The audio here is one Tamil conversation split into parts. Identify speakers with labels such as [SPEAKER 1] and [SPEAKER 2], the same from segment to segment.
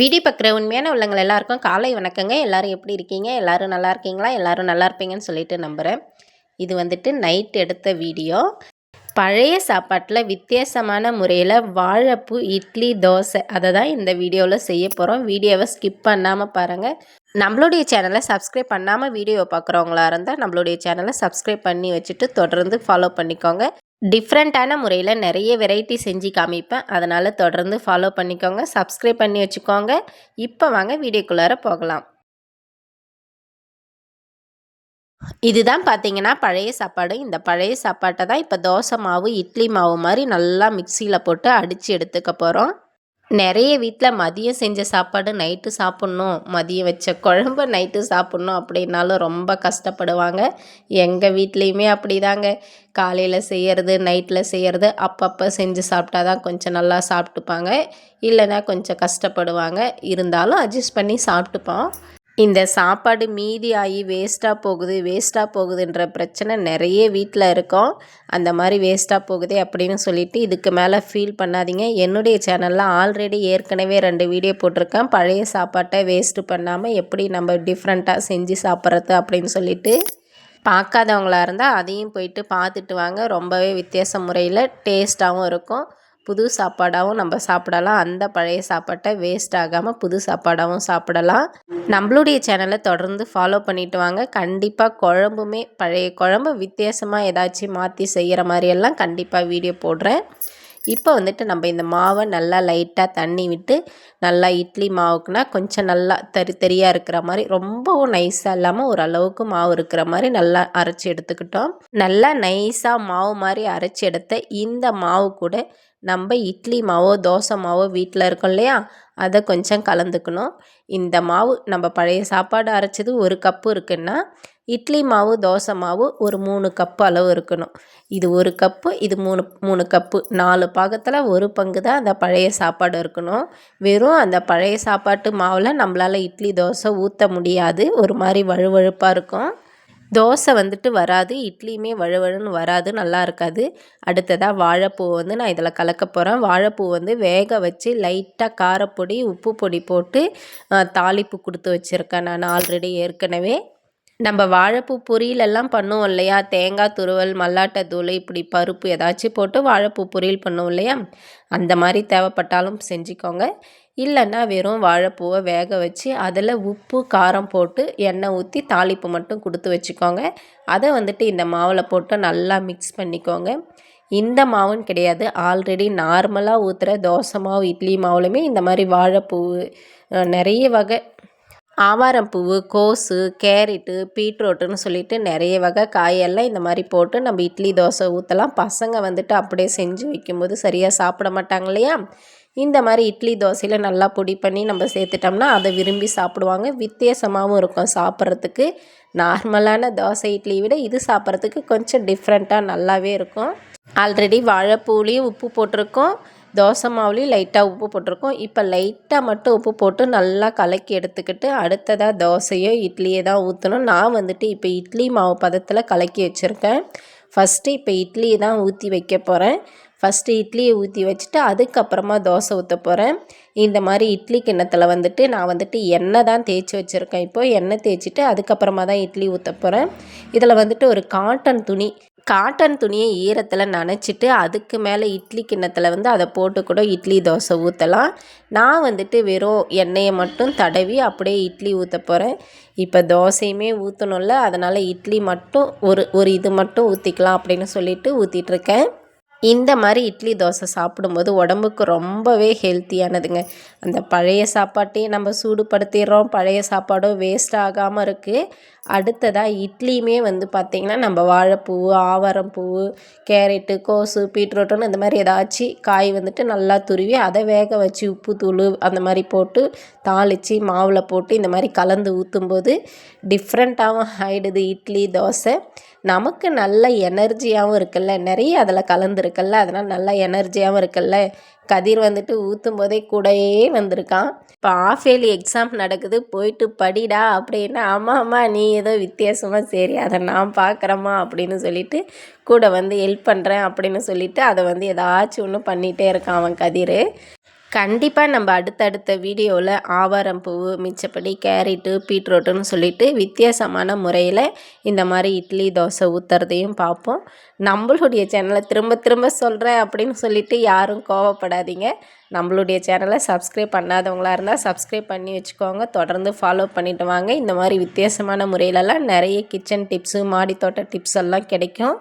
[SPEAKER 1] வீடியோ பார்க்குற உண்மையான உள்ளவங்கள் எல்லாருக்கும் காலை வணக்கங்க. எல்லாரும் எப்படி இருக்கீங்க? எல்லாரும் நல்லா இருக்கீங்களா? எல்லாரும் நல்லா இருப்பீங்கன்னு சொல்லிட்டு நம்புகிறேன் இது வந்துட்டு நைட் எடுத்த வீடியோ. பழைய சாப்பாட்டில் வித்தியாசமான முறையில் வாழைப்பூ இட்லி தோசை. அதை தான் இந்த வீடியோவில் செய்ய போகிறோம் வீடியோவை ஸ்கிப் பண்ணாமல் பாருங்கள் நம்மளுடைய சேனலை சப்ஸ்கிரைப் பண்ணாமல் வீடியோ பார்க்குறவங்களா இருந்தால் நம்மளுடைய சேனலை சப்ஸ்கிரைப் பண்ணி வச்சுட்டு தொடர்ந்து ஃபாலோ பண்ணிக்கோங்க. டிஃப்ரெண்ட்டான முறையில் நிறைய வெரைட்டி செஞ்சு காமிப்பேன். அதனால் தொடர்ந்து ஃபாலோ பண்ணிக்கோங்க. சப்ஸ்கிரைப் பண்ணி வச்சுக்கோங்க. இப்போ வாங்க வீடியோக்குள்ளார போகலாம். இதுதான் பார்த்தீங்கன்னா பழைய சாப்பாடு. இந்த பழைய சாப்பாட்டை தான் இப்போ தோசை மாவு இட்லி மாவு மாதிரி நல்லா மிக்சியில் போட்டு அடித்து எடுத்துக்க போகிறோம் நிறைய வீட்டில் மதியம் செஞ்ச சாப்பாடு நைட்டு சாப்பிட்ணும். மதியம் வச்ச குழம்பு நைட்டு சாப்பிட்ணும் அப்படின்னாலும் ரொம்ப கஷ்டப்படுவாங்க. எங்கள் வீட்லேயுமே அப்படி தாங்க காலையில் செய்கிறது நைட்டில் செய்கிறது அப்பப்போ செஞ்சு சாப்பிட்டா தான் கொஞ்சம் நல்லா சாப்பிட்டுப்பாங்க. இல்லைன்னா கொஞ்சம் கஷ்டப்படுவாங்க. இருந்தாலும் அட்ஜஸ்ட் பண்ணி சாப்பிட்டுப்போம். இந்த சாப்பாடு மீதி ஆகி வேஸ்ட்டாக போகுது வேஸ்ட்டாக போகுதுன்ற பிரச்சனை நிறைய வீட்டில் இருக்கும். அந்த மாதிரி வேஸ்ட்டாக போகுதே அப்படின்னு சொல்லிட்டு இதுக்கு மேலே ஃபீல் பண்ணாதீங்க. என்னுடைய சேனலில் ஆல்ரெடி ஏற்கனவே ரெண்டு வீடியோ போட்டிருக்கேன். பழைய சாப்பாட்டை வேஸ்ட்டு பண்ணாமல் எப்படி நம்ம டிஃப்ரெண்ட்டாக செஞ்சு சாப்பிட்றது அப்படின்னு சொல்லிட்டு பார்க்காதவங்களாக இருந்தால் அதையும் போயிட்டு பார்த்துட்டு வாங்க. ரொம்பவே வித்தியாச முறையில் டேஸ்ட்டாகவும் இருக்கும். புது சாப்பாடாகவும் நம்ம சாப்பிடலாம். அந்த பழைய சாப்பாட்டை வேஸ்ட் ஆகாமல் புது சாப்பாடாகவும் சாப்பிடலாம். நம்மளுடைய சேனலை தொடர்ந்து ஃபாலோ பண்ணிட்டு வாங்க. கண்டிப்பாக குழம்புமே பழைய குழம்பு வித்தியாசமாக ஏதாச்சும் மாற்றி செய்கிற மாதிரியெல்லாம் கண்டிப்பாக வீடியோ போடுறேன். இப்போ வந்துட்டு நம்ம இந்த மாவை நல்லா லைட்டாக தண்ணி விட்டு நல்லா இட்லி மாவுக்குனா கொஞ்சம் நல்லா தறி தரியாக இருக்கிற மாதிரி ரொம்பவும் நைஸாக இல்லாமல் ஓரளவுக்கு மாவு இருக்கிற மாதிரி நல்லா அரைச்சி எடுத்துக்கிட்டோம். நல்லா நைஸாக மாவு மாதிரி அரைச்சி எடுத்த இந்த மாவு கூட நம்ம இட்லி மாவோ தோசை மாவோ வீட்டில் இருக்கோம் இல்லையா? அதை கொஞ்சம் கலந்துக்கணும். இந்த மாவு நம்ம பழைய சாப்பாடு அரைச்சது ஒரு கப்பு இருக்குன்னா இட்லி மாவு தோசை மாவு ஒரு மூணு கப்பு அளவு இருக்கணும். இது ஒரு கப்பு இது மூணு மூணு கப்பு. நாலு பாகத்தில் ஒரு பங்கு தான் அந்த பழைய சாப்பாடு இருக்கணும். வெறும் அந்த பழைய சாப்பாட்டு மாவில் நம்மளால் இட்லி தோசை ஊற்ற முடியாது. ஒரு மாதிரி வழுவழுப்பாக இருக்கும். தோசை வந்துட்டு வராது இட்லியுமே வழுவழுன்னு வராது நல்லா இருக்காது. அடுத்ததாக வாழைப்பூ வந்து நான் இதில் கலக்க போகிறேன் வாழைப்பூ வந்து வேக வச்சு லைட்டாக காரப்பொடி உப்பு பொடி போட்டு தாளிப்பு கொடுத்து வச்சுருக்கேன் நான் ஆல்ரெடி ஏற்கனவே. நம்ம வாழைப்பூ பொரியலெல்லாம் பண்ணுவோம் இல்லையா? தேங்காய் துருவல் மல்லாட்டை தூள் இப்படி பருப்பு ஏதாச்சும் போட்டு வாழைப்பூ பொரியல் பண்ணுவோம் இல்லையா? அந்த மாதிரி தேவைப்பட்டாலும் செஞ்சுக்கோங்க. இல்லைன்னா வெறும் வாழைப்பூவை வேக வச்சு அதில் உப்பு காரம் போட்டு எண்ணெய் ஊற்றி தாளிப்பு மட்டும் கொடுத்து வச்சுக்கோங்க. அதை வந்துட்டு இந்த மாவில் போட்டு நல்லா மிக்ஸ் பண்ணிக்கோங்க. இந்த மாவுன்னு கிடையாது. ஆல்ரெடி நார்மலாக ஊற்றுற தோசை மாவு இட்லி மாவுலையுமே இந்த மாதிரி வாழைப்பூ நிறைய வகை ஆவாரம்பூவு கோஸு கேரட்டு பீட்ரூட்டுன்னு சொல்லிட்டு நிறைய வகை காயெல்லாம் இந்த மாதிரி போட்டு நம்ம இட்லி தோசை ஊற்றலாம் பசங்க வந்துட்டு அப்படியே செஞ்சு வைக்கும்போது சரியாக சாப்பிட மாட்டாங்க இல்லையா? இந்த மாதிரி இட்லி தோசையில் நல்லா பொடி பண்ணி நம்ம சேர்த்துட்டோம்னா அதை விரும்பி சாப்பிடுவாங்க. வித்தியாசமாகவும் இருக்கும் சாப்பிட்றதுக்கு. நார்மலான தோசை இட்லி விட இது சாப்பிட்றதுக்கு கொஞ்சம் டிஃப்ரெண்ட்டாக நல்லாவே இருக்கும். ஆல்ரெடி வாழைப்பூலையும் உப்பு போட்டிருக்கோம். தோசை மாவுலேயும் லைட்டாக உப்பு போட்டிருக்கோம். இப்போ லைட்டாக மட்டும் உப்பு போட்டு நல்லா கலக்கி எடுத்துக்கிட்டு அடுத்ததாக தோசையோ இட்லியோ தான் ஊற்றணும் நான் வந்துட்டு இப்போ இட்லி மாவு பதத்தில் கலக்கி வச்சுருக்கேன். ஃபஸ்ட்டு இப்போ இட்லியை தான் ஊற்றி வைக்க போகிறேன் ஃபஸ்ட்டு இட்லியை ஊற்றி வச்சுட்டு அதுக்கப்புறமா தோசை ஊற்ற போகிறேன் இந்த மாதிரி இட்லி கிண்ணத்தில் வந்துட்டு நான் வந்துட்டு எண்ணெய் தான் தேய்ச்சி வச்சுருக்கேன். இப்போது எண்ணெய் தேய்ச்சிட்டு அதுக்கப்புறமா தான் இட்லி ஊற்ற போகிறேன் இதில் வந்துட்டு ஒரு காட்டன் துணி காட்டன் துணியை ஈரத்தில் நனைச்சிட்டு அதுக்கு மேலே இட்லி கிண்ணத்தில் வந்து அதை போட்டு கூட இட்லி தோசை ஊற்றலாம் நான் வந்துட்டு வெறும் எண்ணெயை மட்டும் தடவி அப்படியே இட்லி ஊற்ற போகிறேன் இப்போ தோசையுமே ஊற்றணும்ல அதனால் இட்லி மட்டும் ஒரு ஒரு இது மட்டும் ஊற்றிக்கலாம் அப்படின்னு சொல்லிட்டு ஊற்றிட்டுருக்கேன் இந்த மாதிரி இட்லி தோசை சாப்பிடும்போது உடம்புக்கு ரொம்பவே ஹெல்த்தியானதுங்க. அந்த பழைய சாப்பாட்டையும் நம்ம சூடுபடுத்திடுறோம். பழைய சாப்பாடும் வேஸ்ட் ஆகாமல் இருக்குது அடுத்ததாக இட்லியுமே வந்து பார்த்திங்கன்னா நம்ம வாழைப்பூ ஆவாரம்பூ கேரட்டு கோசு பீட்ரூட்டுன்னு இந்த மாதிரி ஏதாச்சும் காய் வந்துட்டு நல்லா துருவி அதை வேக வச்சு உப்பு தூள் அந்த மாதிரி போட்டு தாளித்து மாவில் போட்டு இந்த மாதிரி கலந்து ஊற்றும்போது டிஃப்ரெண்ட்டாகவும் ஆகிடுது இட்லி தோசை. நமக்கு நல்ல எனர்ஜியாகவும் இருக்குல்ல. நிறைய அதில் கலந்துருக்குல்ல. அதனால் நல்ல எனர்ஜியாகவும் இருக்குல்ல. கதிர் வந்துட்டு ஊற்றும் போதே கூடையே வந்திருக்கான். இப்போ ஆஃப் இயர்லி எக்ஸாம் நடக்குது. போயிட்டு படிடா அப்படின்னா ஆமாம் ஆமாம் நீ ஏதோ வித்தியாசமாக சரி அதை நான் பார்க்குறேம்மா அப்படின்னு சொல்லிட்டு கூட வந்து ஹெல்ப் பண்ணுறேன் அப்படின்னு சொல்லிட்டு அதை வந்து ஏதாச்சும் ஒன்று பண்ணிகிட்டே இருக்கான் அவன் கதிர். கண்டிப்பாக நம்ம அடுத்தடுத்த வீடியோவில் ஆவாரம் பூவு மிச்சப்படி கேரட்டு பீட்ரூட்டுன்னு சொல்லிட்டு வித்தியாசமான முறையில் இந்த மாதிரி இட்லி தோசை ஊற்றுறதையும் பார்ப்போம் நம்மளுடைய சேனலை திரும்ப திரும்ப சொல்கிறேன் அப்படின்னு சொல்லிட்டு யாரும் கோவப்படாதீங்க. நம்மளுடைய சேனலை சப்ஸ்கிரைப் பண்ணாதவங்களாக இருந்தால் சப்ஸ்கிரைப் பண்ணி வச்சுக்கோங்க. தொடர்ந்து ஃபாலோ பண்ணிட்டு வாங்க. இந்த மாதிரி வித்தியாசமான முறையிலலாம் நிறைய கிச்சன் டிப்ஸு மாடித்தோட்ட டிப்ஸ் எல்லாம் கிடைக்கும்.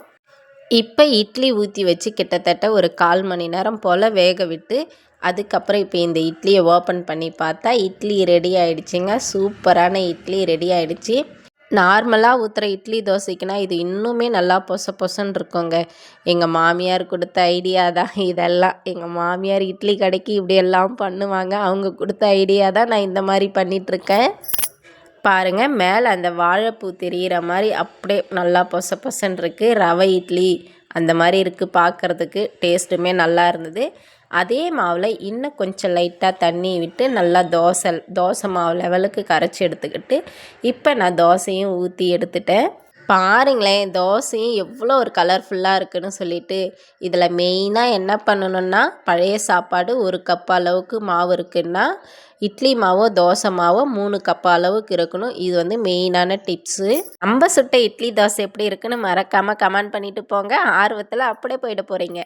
[SPEAKER 1] இப்போ இட்லி ஊற்றி வச்சு கிட்டத்தட்ட ஒரு கால் மணி நேரம் போல் வேக விட்டு அதுக்கப்புறம் இப்போ இந்த இட்லியை ஓப்பன் பண்ணி பார்த்தா இட்லி ரெடி ஆகிடுச்சிங்க சூப்பரான இட்லி ரெடி ஆகிடுச்சி நார்மலாக ஊற்றுற இட்லி தோசைக்குனா இது இன்னுமே நல்லா பொச பொசன்னு இருக்குங்க. எங்கள் மாமியார் கொடுத்த ஐடியா தான் இதெல்லாம். எங்கள் மாமியார் இட்லி கடைக்கு இப்படியெல்லாம் பண்ணுவாங்க. அவங்க கொடுத்த ஐடியா தான் நான் இந்த மாதிரி பண்ணிகிட்ருக்கேன் பாருங்கள் மேலே அந்த வாழைப்பூ தெரிகிற மாதிரி அப்படியே நல்லா பொச பொசன்னு இருக்குது ரவை இட்லி அந்த மாதிரி இருக்குது பார்க்குறதுக்கு. டேஸ்ட்டுமே நல்லா இருந்தது. அதே மாவில் இன்னும் கொஞ்சம் லைட்டாக தண்ணி விட்டு நல்லா தோசை தோசை மாவு லெவலுக்கு கரைச்சி எடுத்துக்கிட்டு இப்போ நான் தோசையும் ஊற்றி எடுத்துட்டேன். பாருங்களேன் தோசையும் எவ்வளோ ஒரு கலர்ஃபுல்லாக இருக்குன்னு சொல்லிட்டு இதில் மெயினாக என்ன பண்ணணும்னா பழைய சாப்பாடு ஒரு கப் அளவுக்கு மாவு இருக்குன்னா இட்லி மாவோ தோசை மாவோ மூணு கப் அளவுக்கு இருக்கணும். இது வந்து மெயினான டிப்ஸு நம்ம சுட்ட இட்லி தோசை எப்படி இருக்குன்னு மறக்காமல் கமெண்ட் பண்ணிவிட்டு போங்க. ஆர்வத்தில் அப்படியே போயிட போகிறீங்க